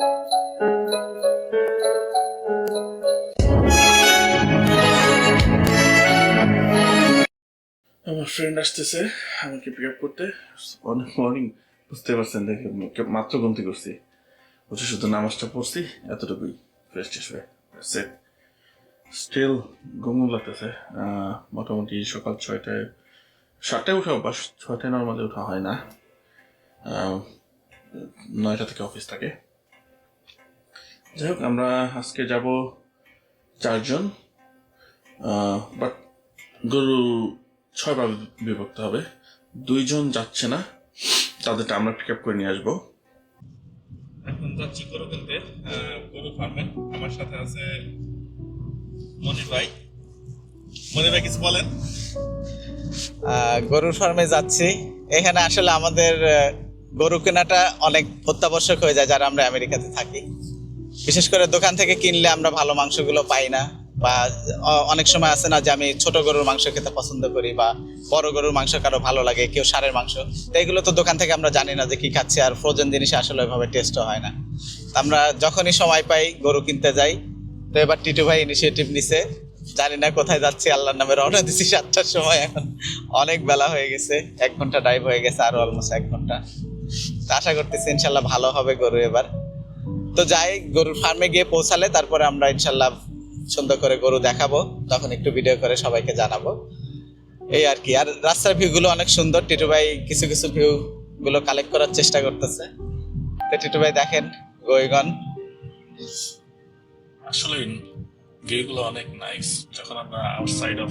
আমার ফ্রেন্ড আসতেছে, আমাকে পিক আপ করতে। অনেক মর্নিং বুঝতে পারছেন দেখে মাত্র গুনতে করছি বলছে শুধু নামাজটা পড়ছি, এতটুকুই ফ্রেশ ট্রেশ হয়ে। স্টিল ঘুমুন লাগতেছে। মোটামুটি সকাল ছয়টায় সাতটায় উঠা অভ্যাস, ছয়টায় নর্মালি ওঠা হয় না। নয়টা থেকে অফিস থাকে। যাই হোক আমরা আজকে যাব চারজন। বাট গরু ছয় ভাবে বিভক্ত হবে। দুইজন যাচ্ছে না। তাদেরটা আমরা পিক আপ করে নিয়ে আসব। এখন যাচ্ছি গরু কিনতে গরু ফার্মে আমার সাথে আছে মনির ভাই। মনির ভাই কিছু বলেন। গরুর ফার্মে যাচ্ছি। এখানে আসলে আমাদের গরু কেনাটা অনেক অত্যাবশ্যক হয়ে যায় যারা আমরা আমেরিকাতে থাকি। বিশেষ করে দোকান থেকে কিনলে আমরা ভালো মাংসগুলো পাই না বা অনেক সময় আছে না যে আমি ছোট গরুর মাংস খেতে পছন্দ করি বা বড় গরুর মাংস কারও ভালো লাগে, কেউ সারের মাংস। তো এগুলো তো দোকান থেকে আমরা জানি না যে কি খাচ্ছি আর ফ্রোজেন জিনিস আসলে ওইভাবে টেস্টও হয় না। আমরা যখনই সময় পাই গরু কিনতে যাই, তো এবার টিটু ভাই ইনিশিয়েটিভ নিছে। জানি না কোথায় যাচ্ছি, আল্লাহর নামে রওনা দিছি সাতটার সময় এখন। অনেক বেলা হয়ে গেছে, এক ঘণ্টা ড্রাইভ হয়ে গেছে, আরও অলমোস্ট এক ঘণ্টা। আশা করতেছি ইনশাল্লাহ ভালো হবে গরু এবার। তো যাই, গরুর ফার্মে গিয়ে পৌঁছালে তারপরে আমরা ইনশাল্লাহ সুন্দর করে গরু দেখাবো। তখন একটু ভিডিও করে সবাইকে জানাব। এই আর কি। আর রাস্তার ভিউ গুলো অনেক সুন্দর। টিটু ভাই কিছু কিছু ভিউ গুলো কালেক্ট করার চেষ্টা করতেছে। তো টিটু ভাই দেখেন, গোয়গন। আসলে ভিউগুলো অনেক নাইস যখন আমরা আউটসাইড অফ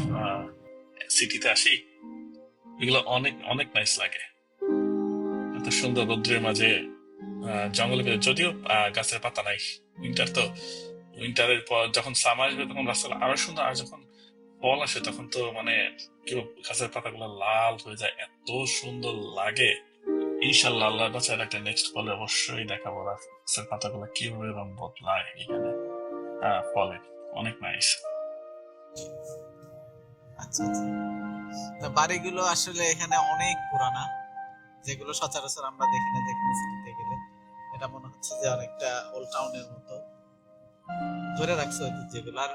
সিটিতে আসি, এগুলো অনেক অনেক নাইস লাগে। এত সুন্দর রৌদ্রের মাঝে জঙ্গলের ভিতরে যদিও গাছের পাতা নাই উইন্টার তো। উইন্টারের পর যখন সামার আসবে, তখন রাস্তা আরও সুন্দর। আর যখন ফল আসে, তখন তো মানে গাছের পাতাগুলো লাল হয়ে যায়। এত সুন্দর লাগে। ইনশাল্লাহ আল্লাহ একটা নেক্সট ফলে অবশ্যই দেখাবো গাছের পাতাগুলো কীভাবে রং বদলায় এখানে। ফলে অনেক নাইস আচ্ছা আচ্ছা। বাড়িগুলো আসলে এখানে অনেক পুরানা। যেগুলো সচরাচর আমরা দেখি না যেখানে এটা মনে হচ্ছে যে অনেকটা ওল্ড টাউনের মতো। ধরে রাখছে ঐতিহ্যগুলো আর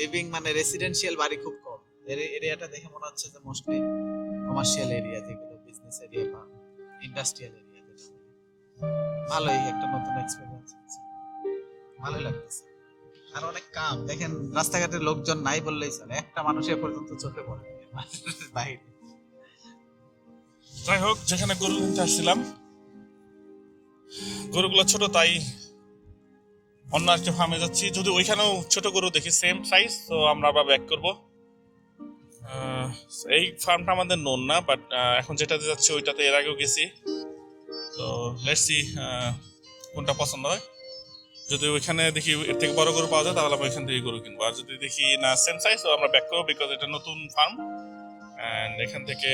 লিভিং মানে রেসিডেন্সিয়াল বাড়ি খুব কম। এর এরিয়াটা দেখে মনে হচ্ছে যে মোস্টলি কমার্শিয়াল এরিয়া যেগুলো বিজনেস এরিয়া বা ইন্ডাস্ট্রিয়াল এরিয়া ভালোই একটা নতুন এক্সপেরিয়েন্স হচ্ছে। ভালোই লাগতেছে। আর অনেক কাম। দেখেন, রাস্তাঘাটে লোকজন নাই বললেই চলে। একটা মানুষ এ পর্যন্ত চোখে পড়ে বাইরে যাই হোক, যেখানে গরু কিনতে আসছিলাম গরুগুলো ছোট, তাই অন্য একটা ফার্মে যাচ্ছি। যদি ওইখানেও ছোট গরু দেখি সেম সাইজ তো আমরা আবার ব্যাক করব। এই ফার্মটা আমাদের নোন না বাট এখন যেটাতে যাচ্ছি, ওইটাতে এর আগেও গেছি। তো লেটস কোনটা পছন্দ হয়। যদি ওইখানে দেখি এর থেকে বড় গরু পাওয়া যায়, তাহলে আমরা ওইখান থেকে গরু কিনবো। আর যদি দেখি না সেম সাইজ তো আমরা ব্যাক করব বিকজ এটা নতুন ফার্ম অ্যান্ড এখান থেকে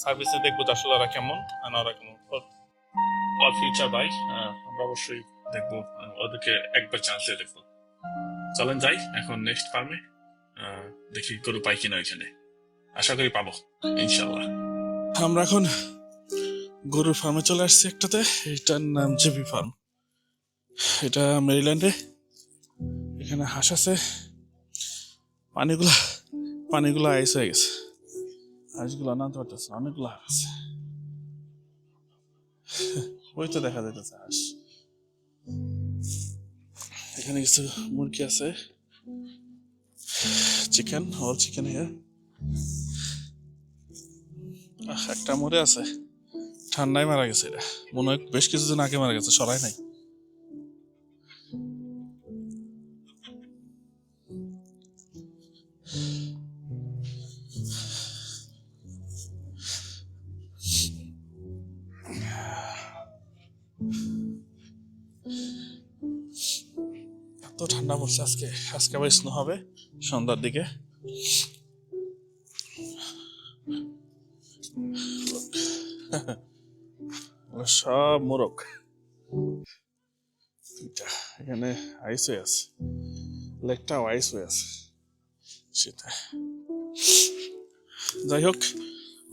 সার্ভিসে দেখব আসলে ওরা কেমন আর ওরা কেমন ফর ফিউচার বাই আমরা অবশ্যই দেখব ওদেরকে একবার চান্স দিয়ে দেখব। চলেন যাই এখন নেক্সট ফার্মে দেখি গরু পাই কিনা ওইখানে আশা করি পাবো ইনশাল্লাহ আমরা এখন গরুর ফার্মে চলে আসছি একটাতে এটার নাম জেবি ফার্ম এটা মেরিল্যান্ডে এখানে হাঁস আছে। পানিগুলা পানিগুলো আইস হয়ে গেছে। পারতেছে না, অনেকগুলো হাঁস আছে। ওই তো দেখা যাইতেছে, হাঁস। এখানে কিছু মুরগি আছে। চিকেন অল চিকেন একটা মরে আছে। ঠান্ডায় মারা গেছে এটা। মনে হয় বেশ কিছুদিন আগে মারা গেছে সরাই নাই। আজকে আবার স্নো হবে, সন্ধ্যার দিকে। সব মোরক এখানে আইস হয়ে আছে, লেকটাও আইস হয়ে আছে, সেটা। যাই হোক,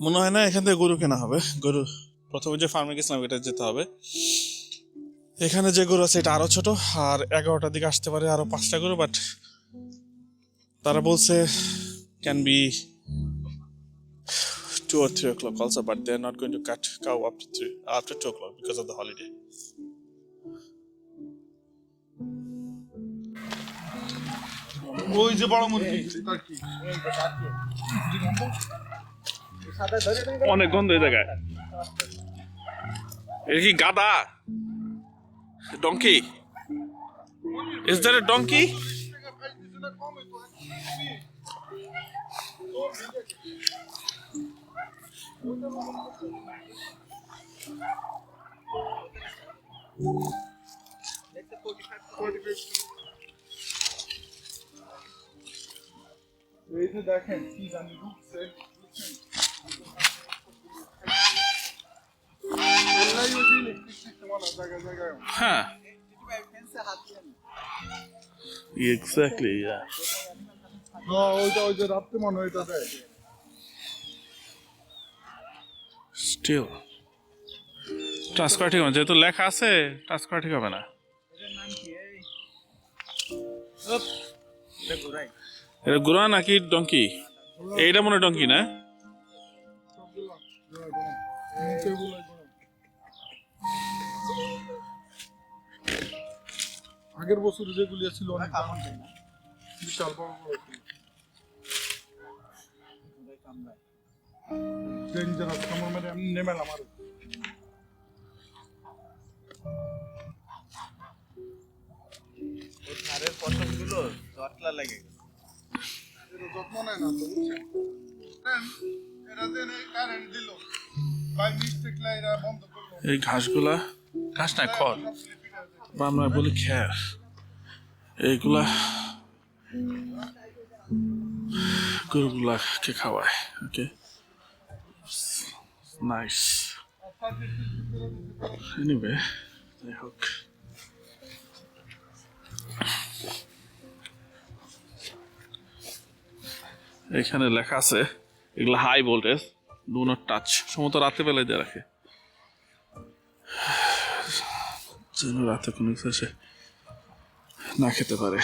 মনে হয় না এখান থেকে গরু কেনা হবে। গরু, প্রথমে যে ফার্মে গেছিলাম এটা যেতে হবে। এখানে যে গরু আছে এটা আরও ছোট আর এগারোটার দিকে আসতে পারে আরও পাঁচটা গরু বাট তারা বলছে can be two or three o'clock also but they not going to cut cow after three after two o'clock because of holiday ওই যে বড় মুরগি। অনেক গন্ধ এই জায়গায়। এটা কি গাদা donkey is that a donkey এই যে দেখেন কি জানি ঢুকছে এলাই হ্যাঁ এক্স্যাক্টলি ইয়া ওইটা ওই যে রাত্রে মনে হয় এটা দেয় স্টিল টাচ করা ঠিক হবে যেহেতু লেখা আছে টাচ করা ঠিক হবে না এটা গুড়া নাকি ডঙ্কি এইটা মনে হয় ডঙ্কি না আগের বছর যেগুলি ছিল অনেক দাম বিশাল বড় বড় ছিল। ডেঞ্জারাস কামড় মেরে আমি নেমে আমার ধারের পশমগুলো জটলা লেগে গেছে। যত্ন নেয় না তো বুঝছেন? এরা যে কারেন্ট দিল। বাই মিস্টেক এরা বন্ধ করল। এই ঘাসগুলা ঘাস না খড়। বা আমরা বলি খ্যার এইগুলা গরুগুলাকে খাওয়ায় ওকে নাইস এনিওয়ে যাই হোক। এখানে লেখা আছে, এগুলা high voltage do not touch সমত রাতে বেলায় দিয়ে রাখে। যেন রাতে কোনো কিছু না খেতে পারে।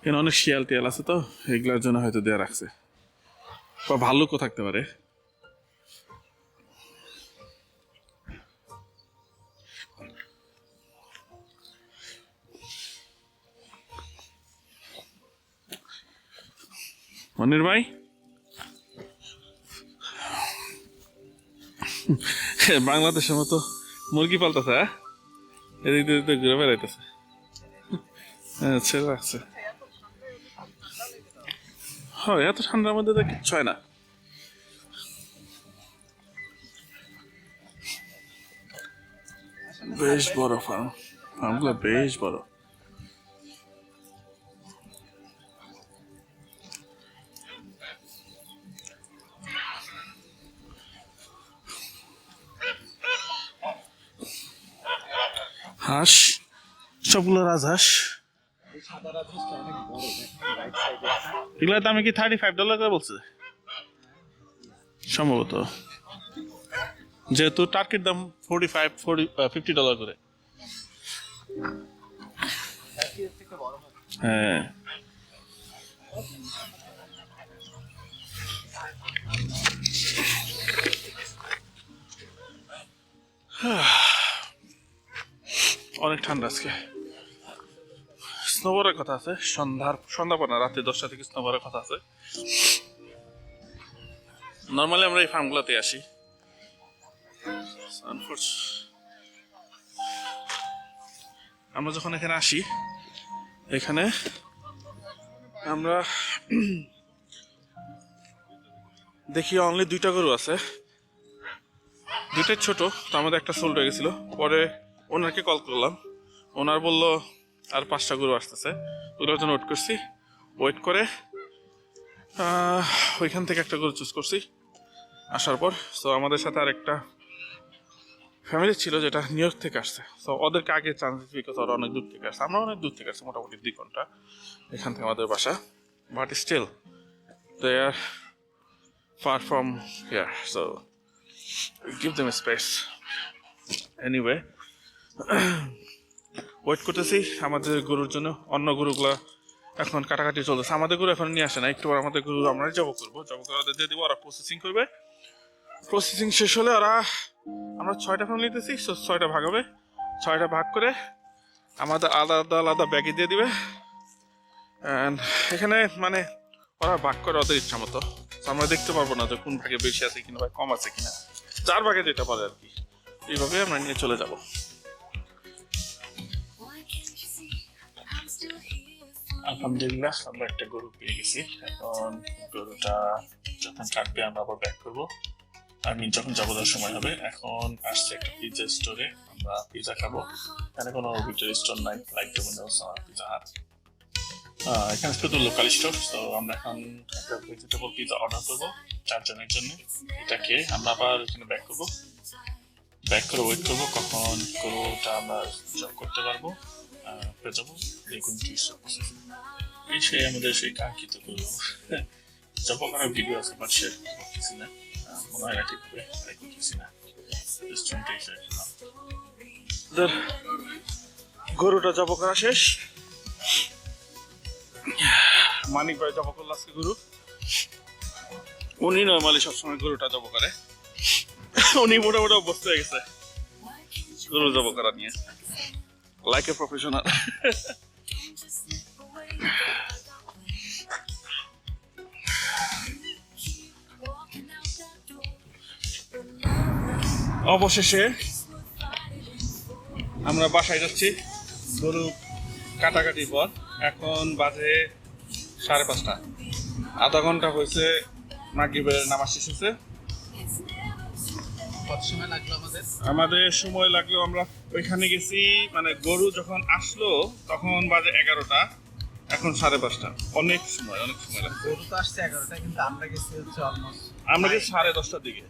এখানে অনেক শিয়াল টিয়াল আছে তো, এগুলোর জন্য হয়তো দেয়া রাখছে। বা ভাল্লুকও থাকতে পারে। মনির ভাই? বাংলাদেশের মতো মুরগি পালতেছে হ্যাঁ? এদিক দিয়ে ঘুরে বেড়াইতেছে। ছেড়ে রাখছে হয়, এত ঠান্ডার মধ্যে তো কিচ্ছু হয় না। বেশ বড় ফার্ম ফার্মগুলো বেশ বড়। হাঁস, সবগুলো রাজহাঁস। এগুলোর দামে কি থার্টি ফাইভ ডলার করে বলছে? সম্ভবত। যেহেতু টার্কির দাম forty five forty fifty dollar করে। হ্যাঁ। অনেক ঠান্ডা আজকে। স্নোবরের কথা আছে, সন্ধ্যার, সন্ধ্যা পর না রাতে দশটা থেকে স্নোবরের কথা আছে। নর্মালি আমরা এই ফার্মগুলোতে আসি। আমরা যখন এখানে আসি, এখানে আমরা দেখি অনলি দুইটা গরু আছে। দুইটাই ছোট তার মধ্যে একটা সোল্ড হয়ে গেছিল। পরে ওনারকে কল করলাম। ওনার বলল আর পাঁচটা গরু আসতেছে। ওগুলোর জন্য ওয়েট করছি। ওয়েট করে ওইখান থেকে একটা গরু চুজ করছি। আসার পর সো আমাদের সাথে আরেকটা ফ্যামিলি ছিল যেটা নিউ ইয়র্ক থেকে আসছে। সো ওদেরকে আগে চান্স বিকজ ওরা অনেক দূর থেকে আসছে। আমরা অনেক দূর থেকে আসছি, মোটামুটি দুই ঘণ্টা এখান থেকে আমাদের বাসা। But still they are far from here so them a space. Anyway wait করতেছি। আমাদের গরুর জন্য অন্য গরুগুলো এখন কাটাকাটি চলতেছে। আমাদের গরু এখন নিয়ে আসে না। একটু আমাদের গরু আমরা জব করব। জব করে ওদের দিয়ে দিব। ওরা প্রসেসিং করবে। প্রসেসিং শেষ হলে ওরা আমরা ছয়টা ফ্যামিলি নিতেছি। ছয়টা ভাগ হবে। ছয়টা ভাগ করে আমাদের আলাদা আলাদা ব্যাগে দিয়ে দিবে। এখানে মানে ওরা ভাগ করে ওদের ইচ্ছা মতো। আমরা দেখতে পারব না যে কোন ভাগে বেশি আছে কিনা বা কম আছে কিনা। যার ভাগে যেটা পারে আর কি। এইভাবে আমরা নিয়ে চলে যাব। আলহামদুলিল্লাহ, আমরা একটা গরু পেয়ে গেছি। এখন গরুটা যখন কাটবে, আমরা আবার ব্যাক করব। আমি যখন যাব তার সময় হবে, এখন আসছে একটা পিজা স্টোরে আমরা পিজা খাব। এখানে কোনো ভিডিও স্টোর নাই লাইক ডোমিনোস পিজা হাট। এখানে শুধু লোকাল স্টোর তো আমরা এখন একটা ভেজিটেবল পিজা অর্ডার করব চারজনের জন্য। এটা খেয়ে আমরা আবার এখানে ব্যাক করব। ব্যাক করে ওয়েট করব, কখন গরুটা আমরা জব করতে পারব। দেখুন এই সেই আমাদের সেই কাঙ্ক্ষিত জব করার ভিডিও আছে বাট শেয়ার করতেছি না। মনে হয় না। না। গরুটা করা শেষ। মানিক ভাই জব করল আজকে গরু। উনি নর্মালি সবসময় গরুটা জব করে। উনি মোটামুটি অভ্যস্ত হয়ে গেছে। গরু জব করা নিয়ে। লাইক এ প্রফেশনাল অবশেষে আমরা বাসায় যাচ্ছি। গরু কাটাকাটির পর। এখন বাজে সাড়ে পাঁচটা। আধা ঘণ্টা হয়েছে, মাগরিবের নামাজ শেষ হয়েছে। আমাদের। আমাদের সময় লাগল আমরা ওইখানে গেছি মানে গরু যখন আসলো তখন বাজে এগারোটা এখন সাড়ে পাঁচটা। অনেক সময় অনেক সময় লাগছে। গরু তো আসছে এগারোটা কিন্তু আমরা গেছি হচ্ছে অলমোস্ট আমরা গেছি সাড়ে দশটার দিকে।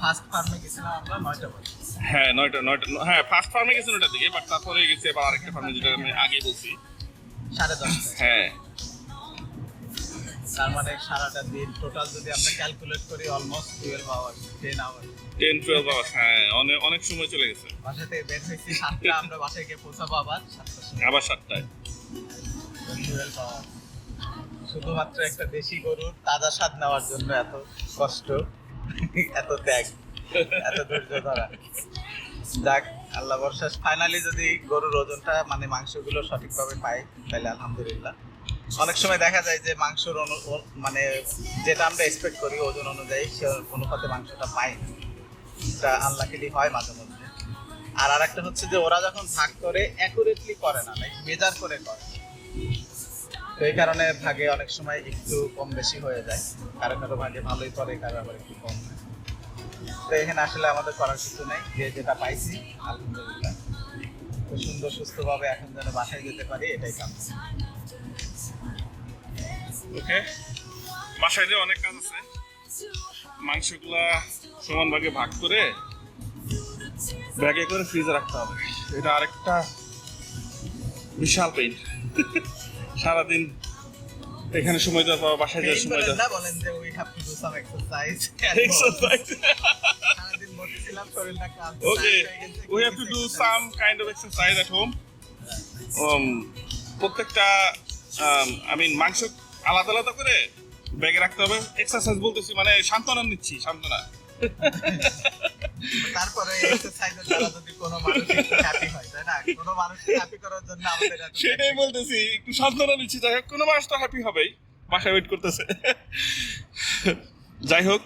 ফার্স্ট ফার্মে গেছিলাম আমরা নয়টা হ্যাঁ নয়টা নয়টা হ্যাঁ ফার্স্ট ফার্মে গেছি নয়টার দিকে বাট তারপরে গেছি আবার আরেকটা ফার্মে যেটা আমি আগে বলছি। সাড়ে দশটা হ্যাঁ। তার মানে সারাটা দিন টোটাল যদি আমরা ক্যালকুলেট করি almost twelve hour ten hour ten twelve hours হ্যাঁ অনেক অনেক সময় চলে গেছে। বাসা থেকে বের হয়েছি সাতটা আমরা বাসায় গিয়ে পৌঁছাবো আবার সাতটার আবার সাতটায়। টুয়েলভ আওয়ার শুধুমাত্র একটা দেশি গরুর তাজা স্বাদ নেওয়ার জন্য এত কষ্ট এত ত্যাগ এত ধৈর্য ধরা। যাক আল্লাহ বর্ষা ফাইনালি যদি গরুর ওজনটা মানে মাংসগুলো সঠিকভাবে পাই তাহলে আলহামদুলিল্লাহ। অনেক সময় দেখা যায় যে মাংসর অনু মানে যেটা আমরা এক্সপেক্ট করি ওজন অনুযায়ী সে অনুপাতে মাংসটা পাই না। এটা আনলাকিলি হয় মাঝে মধ্যে। আর আরেকটা হচ্ছে যে ওরা যখন ভাগ করে অ্যাকুরেটলি করে না লাইক মেজার করে করে। তো এই কারণে ভাগে অনেক সময় একটু কম বেশি হয়ে যায়। কারও কারও ভাগে ভালোই করে কারও আবার একটু কম। হয় তো এখানে আসলে আমাদের করার কিছু নেই যে যেটা পাইছি আলহামদুলিল্লাহ। তো সুন্দর সুস্থভাবে এখন যেন বাসায় যেতে পারি এটাই কাম ওকে? বাসায় যে অনেক কাজ আছে মাংসগুলা সমান ভাগে ভাগ করে ব্যাগে করে ফ্রিজে রাখতে হবে। এটা আরেকটা বিশাল পেইন সারাদিন এখানে সময় দেওয়ার পর বাসায় যাওয়ার সময় দেওয়া বলেন যে we have to do some exercise. সারাদিন শরীরটা হয়ে গেছে, we have to do some kind of exercise at home. Um, প্রত্যেকটা আই মিন মাংস আলাদা আলাদা করে ব্যাগে রাখতে হবে। এক্সারসাইজ বলতেছি মানে সান্ত্বনা নিচ্ছি সান্ত্বনা। তারপরে এক্সারসাইজের দ্বারা যদি কোনো মানুষ হ্যাপি হয় তাই না? কোনো মানুষকে হ্যাপি করার জন্য আমাদের সেটাই বলতেছি একটু সান্ত্বনা নিচ্ছি যাই হোক কোনো মানুষ তো হ্যাপি হবেই বাসায় ওয়েট করতেছে। যাই হোক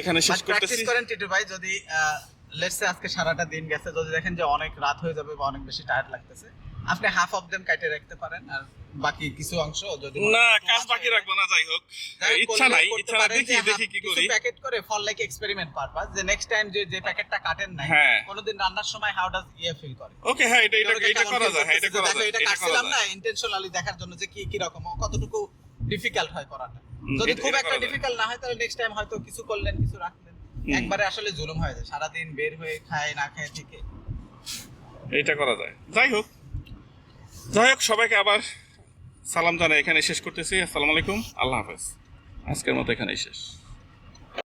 এখানে শেষ করতেছি। করেন টিটু ভাই যদি লেটস সে আজকে সারাটা দিন গেছে যদি দেখেন যে অনেক রাত হয়ে যাবে বা অনেক বেশি টায়ার্ড লাগতেছে আপনি হাফ অফ দেম কাটে রাখতে পারেন আর বাকি কিছু অংশ যদি না কাজ বাকি রাখব না যাই হোক। ইচ্ছা নাই ইচ্ছা দেখি দেখি কি করি। প্যাকেট করে ফর লাইক এক্সপেরিমেন্ট পারপাস যে নেক্সট টাইম যে যে প্যাকেটটা কাটেন নাই হ্যাঁ। কোনোদিন রান্নার সময় হাউ ডাজ ইয়ে ফিল করে? ওকে হ্যাঁ এটা এটা এটা করা যায় হ্যাঁ এটা করা যায় এটা এটা কাটছিলাম না ইন্টেনশনালি দেখার জন্য যে কি কি রকম কতটুকু ডিফিকাল্ট হয় করাটা। যদি খুব একটা ডিফিকাল্ট না হয় তাহলে নেক্সট টাইম হয়তো কিছু করলেন কিছু রাখলেন। একবারে আসলে জুলুম হয়ে যায় সারাদিন বের হয়ে খায় না খায় থেকে। এইটা করা যায়। যাই হোক। যাই হোক সবাইকে আবার সালাম জানাই এখানে শেষ করতেছি। আসসালামু আলাইকুম। আল্লাহ হাফেজ। আজকের মতো এখানেই শেষ।